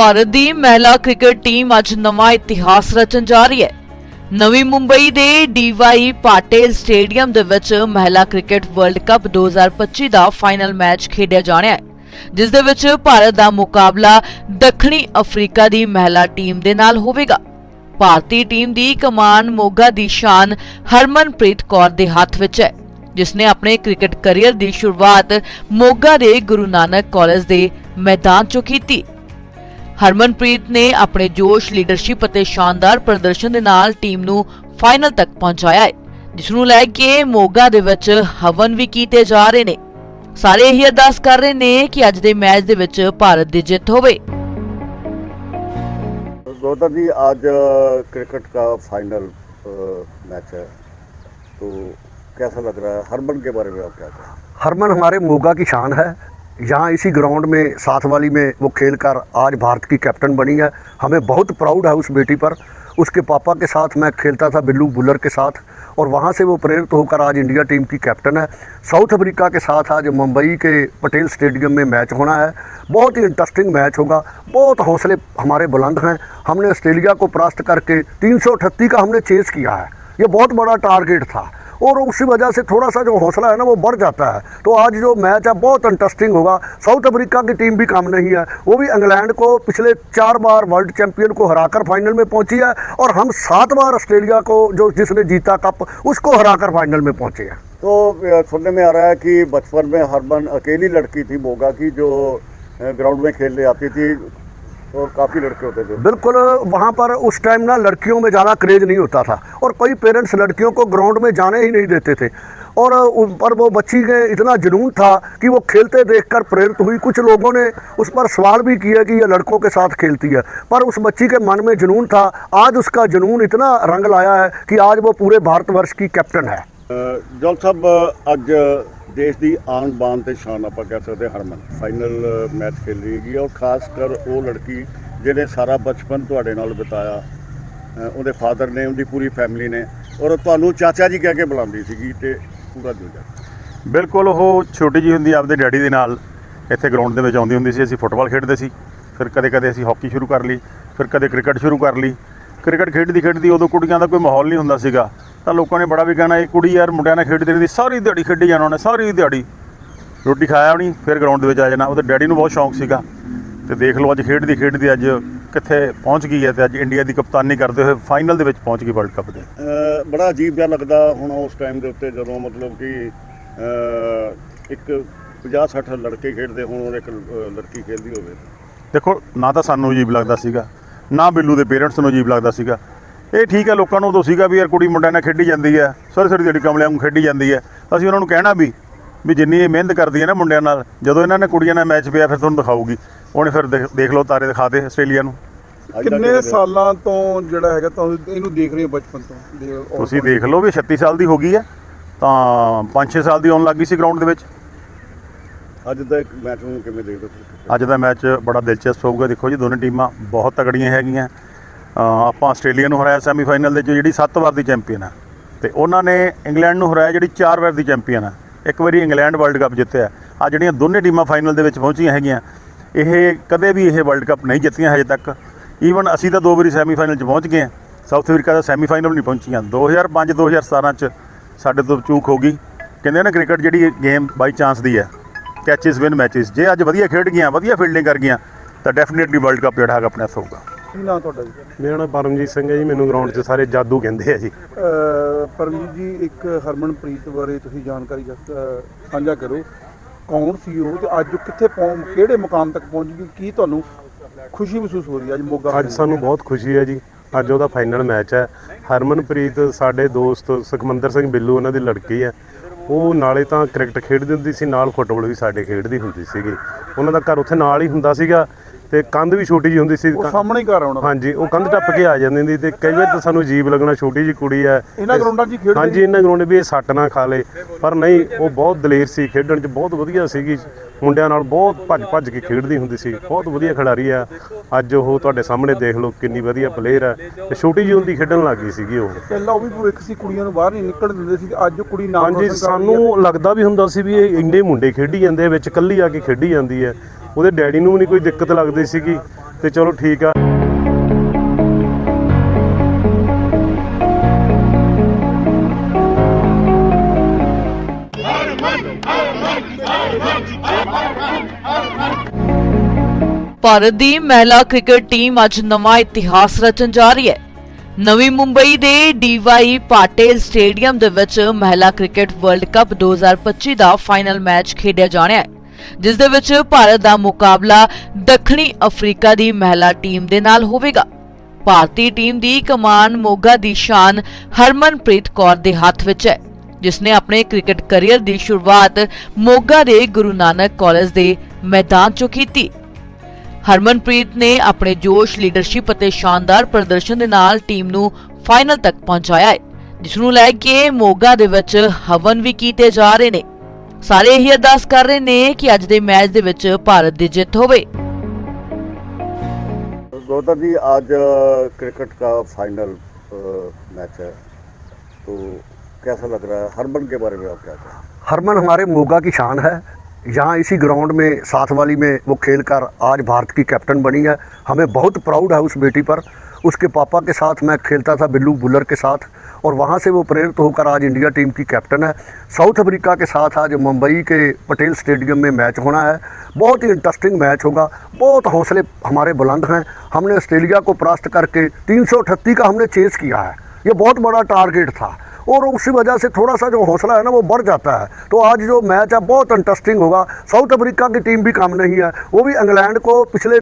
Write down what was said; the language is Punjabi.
ਭਾਰਤ ਦੀ ਮਹਿਲਾ ਕ੍ਰਿਕਟ ਟੀਮ ਅੱਜ ਨਵਾਂ ਇਤਿਹਾਸ ਰਚਣ ਜਾ ਰਹੀ ਹੈ। ਨਵੀਂ ਮੁੰਬਈ ਦੇ ਡੀਵਾਈ ਪਾਟੇਲ ਸਟੇਡੀਅਮ ਦੇ ਵਿੱਚ ਮਹਿਲਾ ਕ੍ਰਿਕਟ ਵਰਲਡ ਕੱਪ 2025 ਦਾ ਫਾਈਨਲ ਮੈਚ ਖੇਡਿਆ ਜਾਣਾ ਹੈ, ਜਿਸ ਦੇ ਵਿੱਚ ਭਾਰਤ ਦਾ ਮੁਕਾਬਲਾ ਦੱਖਣੀ ਅਫਰੀਕਾ ਦੀ ਮਹਿਲਾ ਟੀਮ ਦੇ ਨਾਲ ਹੋਵੇਗਾ। ਭਾਰਤੀ ਟੀਮ ਦੀ ਕਮਾਨ ਮੋਗਾ ਦੀ ਸ਼ਾਨ ਹਰਮਨਪ੍ਰੀਤ ਕੌਰ ਦੇ ਹੱਥ ਵਿੱਚ ਹੈ, ਜਿਸ ਨੇ ਆਪਣੇ ਕ੍ਰਿਕਟ ਕੈਰੀਅਰ ਦੀ ਸ਼ੁਰੂਆਤ ਮੋਗਾ ਦੇ ਗੁਰੂ ਨਾਨਕ ਕਾਲਜ ਦੇ ਮੈਦਾਨ 'ਚੋਂ ਕੀਤੀ। ਹਰਮਨਪ੍ਰੀਤ ਨੇ ਆਪਣੇ ਜੋਸ਼ ਲੀਡਰਸ਼ਿਪ ਅਤੇ ਸ਼ਾਨਦਾਰ ਪ੍ਰਦਰਸ਼ਨ ਦੇ ਨਾਲ ਟੀਮ ਨੂੰ ਫਾਈਨਲ ਤੱਕ ਪਹੁੰਚਾਇਆ ਹੈ ਜਿਸ ਨੂੰ ਲੈ ਕੇ ਮੋਗਾ ਦੇ ਵਿੱਚ ਹਵਨ ਵੀ ਕੀਤੇ ਜਾ ਰਹੇ ਨੇ ਸਾਰੇ ਇਹੀ ਅਰਦਾਸ ਕਰ ਰਹੇ ਨੇ ਕਿ ਅੱਜ ਦੇ ਮੈਚ ਦੇ ਵਿੱਚ ਭਾਰਤ ਦੀ ਜਿੱਤ ਹੋਵੇ गौतम जी आज क्रिकेट का फाइनल मैच है तो कैसा लग रहा है हरमन के बारे में आप क्या कहें हरमन हमारे मोगा की शान है यहाँ इसी ग्राउंड में, साथ वाली में वो खेल कर आज भारत की कैप्टन बनी है। हमें बहुत प्राउड है उस बेटी पर। उसके पापा के साथ मैं खेलता था, बिल्लू बुलर के साथ। और वहाँ से वो प्रेरित होकर आज इंडिया टीम की कैप्टन है। साउथ अफ्रीका के साथ आज मुंबई के पटेल स्टेडियम में मैच होना है। बहुत ही इंटरेस्टिंग मैच होगा। बहुत हौसले हमारे बुलंद हैं। हमने ऑस्ट्रेलिया को परास्त करके तीन का हमने चेस किया है। ये बहुत बड़ा टारगेट था। और उसी वजह से थोड़ा सा जो हौसला है ना वो बढ़ जाता है। तो आज जो मैच है, बहुत इंटरेस्टिंग होगा। साउथ अफ्रीका की टीम भी काम नहीं है। वो भी इंग्लैंड को पिछले चार बार वर्ल्ड चैंपियन को हराकर फाइनल में पहुँची है और हम सात बार ऑस्ट्रेलिया को जो जिसने जीता कप उसको हराकर फाइनल में पहुँचे हैं। तो सुनने में आ रहा है कि बचपन में हरमन अकेली लड़की थी मोगा की, जो ग्राउंड में खेलने आती थी। और काफ़ी लड़के होते थे। बिल्कुल वहाँ पर उस टाइम ना लड़कियों में ज़्यादा क्रेज़ नहीं होता था और कई पेरेंट्स लड़कियों को ग्राउंड में जाने ही नहीं देते थे। और उन पर वो बच्ची के इतना जुनून था कि वो खेलते देखकर प्रेरित हुई। कुछ लोगों ने उस पर सवाल भी किया कि ये लड़कों के साथ खेलती है। पर उस बच्ची के मन में जुनून था। आज उसका जुनून इतना रंग लाया है कि आज वो पूरे भारतवर्ष की कैप्टन है। जल साहब आज ਦੇਸ਼ ਦੀ ਆਨ ਬਾਨ ਤੇ ਸ਼ਾਨ ਆਪਾਂ ਕਹਿ ਸਕਦੇ ਹਾਂ ਹਰਮਨ। ਫਾਈਨਲ ਮੈਚ ਖੇਲ ਰਹੀ ਔਰ ਖਾਸ ਕਰ ਉਹ ਲੜਕੀ ਜਿਹਨੇ ਸਾਰਾ ਬਚਪਨ ਤੁਹਾਡੇ ਨਾਲ ਬਿਤਾਇਆ। ਉਹਦੇ ਫਾਦਰ ਨੇ, ਉਹਦੀ ਪੂਰੀ ਫੈਮਿਲੀ ਨੇ। ਔਰ ਤੁਹਾਨੂੰ ਚਾਚਾ ਜੀ ਕਹਿ ਕੇ ਬੁਲਾਉਂਦੀ ਸੀਗੀ ਤੇ ਪੂਰਾ ਜੁਝਾ ਬਿਲਕੁਲ ਉਹ ਛੋਟੀ ਜੀ ਹੁੰਦੀ ਆਪਦੇ ਡੈਡੀ ਦੇ ਨਾਲ। ਇੱਥੇ ਗਰਾਊਂਡ ਦੇ ਵਿੱਚ ਆਉਂਦੀ ਹੁੰਦੀ ਸੀ। ਅਸੀਂ ਫੁੱਟਬਾਲ ਖੇਡਦੇ ਸੀ। ਫਿਰ ਕਦੇ-ਕਦੇ ਅਸੀਂ ਹਾਕੀ ਸ਼ੁਰੂ ਕਰ ਲਈ। ਫਿਰ ਕਦੇ ਕ੍ਰਿਕਟ ਸ਼ੁਰੂ ਕਰ ਲਈ। ਕ੍ਰਿਕਟ ਖੇਡਦੀ ਖੇਡਦੀ ਉਦੋਂ ਕੁੜੀਆਂ ਦਾ ਕੋਈ ਮਾਹੌਲ ਨਹੀਂ ਹੁੰਦਾ ਸੀਗਾ। ਤਾਂ ਲੋਕਾਂ ਨੇ ਬੜਾ ਵੀ ਕਹਿਣਾ ਇਹ ਕੁੜੀ ਯਾਰ ਮੁੰਡਿਆਂ ਨਾਲ ਖੇਡਦੀ ਰਹਿੰਦੀ ਸਾਰੀ ਦਿਹਾੜੀ ਖੇਡੀ ਜਾਣਾ ਉਹਨੇ ਸਾਰੀ ਦਿਹਾੜੀ। ਰੋਟੀ ਖਾਇਆ ਨਹੀਂ ਫਿਰ ਗਰਾਊਂਡ ਦੇ ਵਿੱਚ ਆ ਜਾਣਾ। ਉਹਦੇ ਡੈਡੀ ਨੂੰ ਬਹੁਤ ਸ਼ੌਂਕ ਸੀਗਾ। ਤੇ ਦੇਖ ਲਓ ਅੱਜ ਖੇਡਦੀ ਖੇਡਦੀ ਅੱਜ ਕਿੱਥੇ ਪਹੁੰਚ ਗਈ ਹੈ ਤੇ ਅੱਜ ਇੰਡੀਆ ਦੀ ਕਪਤਾਨੀ ਕਰਦੇ ਹੋਏ ਫਾਈਨਲ ਦੇ ਵਿੱਚ ਪਹੁੰਚ ਗਈ ਵਰਲਡ ਕੱਪ ਦੇ। ਬੜਾ ਅਜੀਬ ਜਿਹਾ ਲੱਗਦਾ ਹੁਣ ਉਸ ਟਾਈਮ ਦੇ ਉੱਤੇ ਜਦੋਂ ਮਤਲਬ ਕਿ ਇੱਕ 50 60 ਲੜਕੇ ਖੇਡਦੇ ਹੋਣ ਔਰ ਇੱਕ ਲੜਕੀ ਖੇਡਦੀ ਹੋਵੇ। ਦੇਖੋ ਨਾ ਤਾਂ ਸਾਨੂੰ ਅਜੀਬ ਲੱਗਦਾ ਸੀਗਾ। ਨਾ ਬਿੱਲੂ ਦੇ ਪੇਰੈਂਟਸ ਨੂੰ ਅਜੀਬ ਲੱਗਦਾ ਸੀਗਾ। ਇਹ ਠੀਕ ਹੈ ਲੋਕਾਂ ਨੂੰ ਉਦੋਂ ਸੀਗਾ ਵੀ ਯਾਰ ਕੁੜੀ ਮੁੰਡਿਆਂ ਨਾਲ ਖੇਡੀ ਜਾਂਦੀ ਹੈ ਸਾਰੀ ਸਾਰੀ ਜਿਹੜੀ ਕਮਲਿਆਂ ਨੂੰ ਖੇਡੀ ਜਾਂਦੀ ਹੈ। ਅਸੀਂ ਉਹਨਾਂ ਨੂੰ ਕਹਿਣਾ ਵੀ ਵੀ ਜਿੰਨੀ ਇਹ ਮਿਹਨਤ ਕਰਦੀ ਹੈ ਨਾ ਮੁੰਡਿਆਂ ਨਾਲ ਜਦੋਂ ਇਹਨਾਂ ਨੇ ਕੁੜੀਆਂ ਨਾਲ ਮੈਚ ਪਿਆ ਫਿਰ ਤੁਹਾਨੂੰ ਦਿਖਾਊਗੀ। ਉਹਨੇ ਫਿਰ ਦੇਖ- ਦੇਖ ਲਓ ਤਾਰੇ ਦਿਖਾਤੇ ਆਸਟ੍ਰੇਲੀਆ ਨੂੰ। ਦਾ ਕਿੰਨੇ ਸਾਲਾਂ ਤੋਂ ਜਿਹੜਾ ਹੈਗਾ ਤੁਹਾਨੂੰ ਇਹਨੂੰ ਦੇਖ ਰਹੇ ਹੋ ਬਚਪਨ ਤੋਂ? ਦੇ- ਤੁਸੀਂ ਦੇਖ ਲਓ ਵੀ 36 ਸਾਲ ਦੀ ਹੋ ਗਈ ਹੈ ਤਾਂ 5-6 ਸਾਲ ਦੀ ਆਉਣ ਲੱਗੀ ਸੀ ਗਰਾਊਂਡ ਦੇ ਵਿੱਚ। ਅੱਜ ਦਾ ਇੱਕ ਮੈਚ ਨੂੰ ਕਿਵੇਂ ਦੇਖਦੇ ਹੋ ਤੁਸੀਂ? ਅੱਜ ਦਾ ਮੈਚ ਬੜਾ ਦਿਲਚਸਪ ਹੋਊਗਾ। ਦੇਖੋ ਜੀ, ਦੋਨੇ ਟੀਮਾਂ ਬਹੁਤ ਤਗੜੀਆਂ ਹੈਗੀਆਂ। ਆਪਾਂ ਆਸਟ੍ਰੇਲੀਆ ਨੂੰ ਹਰਾਇਆ ਸੈਮੀਫਾਈਨਲ ਦੇ ਵਿੱਚ, ਜਿਹੜੀ 7 ਵਾਰ ਦੀ ਚੈਂਪੀਅਨ ਆ। ਤੇ ਉਹਨਾਂ ਨੇ ਇੰਗਲੈਂਡ ਨੂੰ ਹਰਾਇਆ, ਜਿਹੜੀ 4 ਵਾਰ ਦੀ ਚੈਂਪੀਅਨ ਹੈ ਇੱਕ ਵਾਰੀ ਇੰਗਲੈਂਡ ਵਰਲਡ ਕੱਪ ਜਿੱਤਿਆ। ਆ ਜਿਹੜੀਆਂ ਦੋਨੇ ਟੀਮਾਂ ਫਾਈਨਲ ਦੇ ਵਿੱਚ ਪਹੁੰਚੀਆਂ ਹੈਗੀਆਂ, ਇਹ ਕਦੇ ਵੀ ਇਹ ਵਰਲਡ ਕੱਪ ਨਹੀਂ ਜਿੱਤੀਆਂ ਹਜੇ ਤੱਕ। ਈਵਨ ਅਸੀਂ ਤਾਂ ਦੋ ਵਾਰੀ ਸੈਮੀਫਾਈਨਲ 'ਚ ਪਹੁੰਚ ਗਏ ਸਾਊਥ ਅਫਰੀਕਾ ਦਾ ਸੈਮੀਫਾਈਨਲ ਨਹੀਂ ਪਹੁੰਚੀਆਂ। 2005 2017 'ਚ ਸਾਡੇ ਤੋਂ ਚੂਕ ਹੋ ਗਈ। ਕਹਿੰਦੇ ਨਾ ਕ੍ਰਿਕਟ ਜਿਹੜੀ ਗੇਮ ਬਾਈ ਚਾਂਸ ਦੀ ਹੈ। ਕੈਚਸ ਵਿਨ ਮੈਚਸ ਜੇ ਅੱਜ ਵਧੀਆ ਖੇਡ ਗਈਆਂ ਵਧੀਆ ਫੀਲਡਿੰਗ ਕਰ ਗਈਆਂ ਤਾਂ ਡੈਫੀਨਿਟਲੀ ਵਰਲਡ ਕੱਪ ਜਿਹੜਾ ਹੈਗਾ ਆਪਣੇ ਹੱਥ ਹੋਊਗਾ। ਕੀ ਨਾਂ ਤੁਹਾਡਾ ਜੀ? ਮੇਰਾ ਨਾਮ ਪਰਮਜੀਤ ਸਿੰਘ ਹੈ ਜੀ ਮੈਨੂੰ ਗਰਾਊਂਡ 'ਚ ਸਾਰੇ ਜਾਦੂ ਕਹਿੰਦੇ ਆ ਜੀ। ਪਰਮਜੀਤ ਜੀ ਇੱਕ ਹਰਮਨਪ੍ਰੀਤ ਬਾਰੇ ਤੁਸੀਂ ਜਾਣਕਾਰੀ ਸਾਂਝਾ ਕਰੋ। ਕੌਣ ਸੀ ਉਹ ਤੇ ਅੱਜ ਕਿੱਥੇ ਪਹੁੰਚ ਕਿਹੜੇ ਮੁਕਾਮ ਤੱਕ ਪਹੁੰਚ ਗਈ? ਕੀ ਤੁਹਾਨੂੰ ਖੁਸ਼ੀ ਮਹਿਸੂਸ ਹੋ ਰਹੀ ਹੈ ਅੱਜ ਮੋਗਾ ਅੱਜ ਸਾਨੂੰ ਬਹੁਤ ਖੁਸ਼ੀ ਹੈ ਜੀ। ਅੱਜ ਉਹਦਾ ਫਾਈਨਲ ਮੈਚ ਹੈ। ਹਰਮਨਪ੍ਰੀਤ ਸਾਡੇ ਦੋਸਤ ਸੁਖਮੰਦਰ ਸਿੰਘ ਬਿੱਲੂ ਉਹਨਾਂ ਦੀ ਲੜਕੀ ਹੈ। ਉਹ ਨਾਲੇ ਤਾਂ ਕ੍ਰਿਕਟ ਖੇਡਦੀ ਹੁੰਦੀ ਸੀ, ਨਾਲ ਫੁੱਟਬਾਲ ਵੀ ਸਾਡੇ ਖੇਡਦੀ ਹੁੰਦੀ ਸੀਗੀ। ਉਹਨਾਂ ਦਾ ਘਰ ਉੱਥੇ ਨਾਲ ਹੀ ਹੁੰਦਾ ਸੀਗਾ। ਤੇ ਕੰਧ ਵੀ ਛੋਟੀ ਜੀ ਹੁੰਦੀ ਸੀ ਉਹ ਸਾਹਮਣੇ ਹੀ ਘਰ ਆਉਣਾ। ਹਾਂਜੀ ਉਹ ਕੰਧ ਟੱਪ ਕੇ ਆ ਜਾਂਦੀ ਹੁੰਦੀ ਤੇ ਕਈ ਵਾਰ ਤਾਂ ਸਾਨੂੰ ਅਜੀਬ ਲੱਗਣਾ ਛੋਟੀ ਜੀ ਕੁੜੀ ਹੈ। ਇਹਨਾਂ ਗਰਾਊਂਡਾਂ 'ਚ ਖੇਡਦੇ ਹਾਂਜੀ ਇਹਨਾਂ ਗਰਾਊਂਡ ਵੀ ਇਹ ਸੱਟ ਨਾ ਖਾ ਲੇ ਪਰ ਨਹੀਂ ਉਹ ਬਹੁਤ ਦਲੇਰ ਸੀ ਖੇਡਣ 'ਚ ਬਹੁਤ ਵਧੀਆ ਸੀਗੀ। ਮੁੰਡਿਆਂ ਨਾਲ ਬਹੁਤ ਭੱਜ ਭੱਜ ਕੇ ਖੇਡਦੀ ਹੁੰਦੀ ਸੀ ਬਹੁਤ ਵਧੀਆ ਖਿਡਾਰੀ ਆ ਅੱਜ ਉਹ ਤੁਹਾਡੇ ਸਾਹਮਣੇ ਦੇਖ ਲਓ ਕਿੰਨੀ ਵਧੀਆ ਪਲੇਅਰ ਆ ਤੇ ਛੋਟੀ ਜਿਹੀ ਹੁੰਦੀ ਖੇਡਣ ਲੱਗ ਗਈ ਸੀਗੀ ਉਹ। ਪਹਿਲਾਂ ਉਹ ਵੀ ਭੁੱਖ ਸੀ ਕੁੜੀਆਂ ਨੂੰ ਬਾਹਰ ਨਹੀਂ ਨਿਕਲਣ ਦਿੰਦੇ ਸੀ ਅੱਜ ਉਹ ਕੁੜੀ ਨਾਮ ਹਾਂਜੀ। ਸਾਨੂੰ ਲੱਗਦਾ ਵੀ ਹੁੰਦਾ ਸੀ ਵੀ ਇਹ ਇੰਨੇ ਮੁੰਡੇ ਖੇਡੀ ਜਾਂਦੇ ਵਿੱਚ ਕੱਲੀ ਆ ਕੇ ਖੇਡੀ ਜਾਂਦੀ ਹੈ। ਉਹਦੇ ਡੈਡੀ ਨੂੰ ਵੀ ਨਹੀਂ ਕੋਈ ਦਿੱਕਤ ਲੱਗਦੀ ਸੀਗੀ ਤੇ ਚਲੋ ਠੀਕ ਆ। ਭਾਰਤ ਦੀ ਮਹਿਲਾ ਕ੍ਰਿਕਟ ਟੀਮ ਅੱਜ ਨਵਾਂ ਇਤਿਹਾਸ ਰਚਣ ਜਾ ਰਹੀ ਹੈ। ਨਵੀਂ ਮੁੰਬਈ ਦੇ ਡੀਵਾਈ ਪਾਟੇਲ ਸਟੇਡੀਅਮ ਦੇ ਵਿੱਚ ਮਹਿਲਾ ਕ੍ਰਿਕਟ ਵਰਲਡ ਕੱਪ 2025 ਦਾ ਫਾਈਨਲ ਮੈਚ ਖੇਡਿਆ ਜਾਣਾ ਹੈ। ਜਿਸ ਦੇ ਵਿੱਚ ਭਾਰਤ ਦਾ ਮੁਕਾਬਲਾ ਦੱਖਣੀ ਅਫਰੀਕਾ ਦੀ ਮਹਿਲਾ ਟੀਮ ਦੇ ਨਾਲ ਹੋਵੇਗਾ। ਭਾਰਤੀ ਟੀਮ ਦੀ ਕਮਾਨ ਮੋਗਾ ਦੀ ਸ਼ਾਨ ਹਰਮਨਪ੍ਰੀਤ ਕੌਰ ਦੇ ਹੱਥ ਵਿੱਚ ਹੈ, ਜਿਸ ਨੇ ਆਪਣੇ ਕ੍ਰਿਕਟ ਕਰੀਅਰ ਦੀ ਸ਼ੁਰੂਆਤ ਮੋਗਾ ਦੇ ਗੁਰੂ ਨਾਨਕ ਕਾਲਜ ਦੇ ਮੈਦਾਨ 'ਚੋਂ ਕੀਤੀ। ਹਰਮਨਪ੍ਰੀਤ ਨੇ ਆਪਣੇ ਜੋਸ਼, ਲੀਡਰਸ਼ਿਪ ਅਤੇ ਸ਼ਾਨਦਾਰ ਪ੍ਰਦਰਸ਼ਨ ਦੇ ਨਾਲ ਟੀਮ ਨੂੰ ਫਾਈਨਲ ਤੱਕ ਪਹੁੰਚਾਇਆ ਹੈ, ਜਿਸ ਨੂੰ ਲੈ ਕੇ ਮੋਗਾ ਦੇ ਵਿੱਚ ਹਵਨ ਵੀ ਕੀਤੇ ਜਾ ਰਹੇ ਨੇ। ਸਾਰੇ ਇਹੀ ਅਰਦਾਸ ਕਰ ਰਹੇ ਨੇ ਕਿ ਅੱਜ ਦੇ ਮੈਚ ਦੇ ਵਿੱਚ ਭਾਰਤ ਦੀ ਜਿੱਤ ਹੋਵੇ गौतम जी आज क्रिकेट का फाइनल मैच है तो कैसा लग रहा है हरमन के बारे में आप क्या कहें हरमन हमारे मोगा की शान है यहाँ इसी ग्राउंड में साथ वाली में वो खेल कर आज भारत की कैप्टन बनी है हमें बहुत प्राउड है उस बेटी पर उसके पापा के साथ मैं खेलता था, बिल्लू बुलर के साथ, और वहाँ से वो प्रेरित होकर आज इंडिया टीम की कैप्टन है। साउथ अफ्रीका के साथ आज मुंबई के पटेल स्टेडियम में मैच होना है। बहुत ही इंटरेस्टिंग मैच होगा। बहुत हौसले हमारे बुलंद हैं। हमने ऑस्ट्रेलिया को परास्त करके तीन का हमने चेस किया है। ये बहुत बड़ा टारगेट था। और उसी वजह से थोड़ा सा जो हौसला है ना, वो बढ़ जाता है। तो आज जो मैच है, बहुत इंटरेस्टिंग होगा। साउथ अफ्रीका की टीम भी कम नहीं है। वो भी इंग्लैंड को पिछले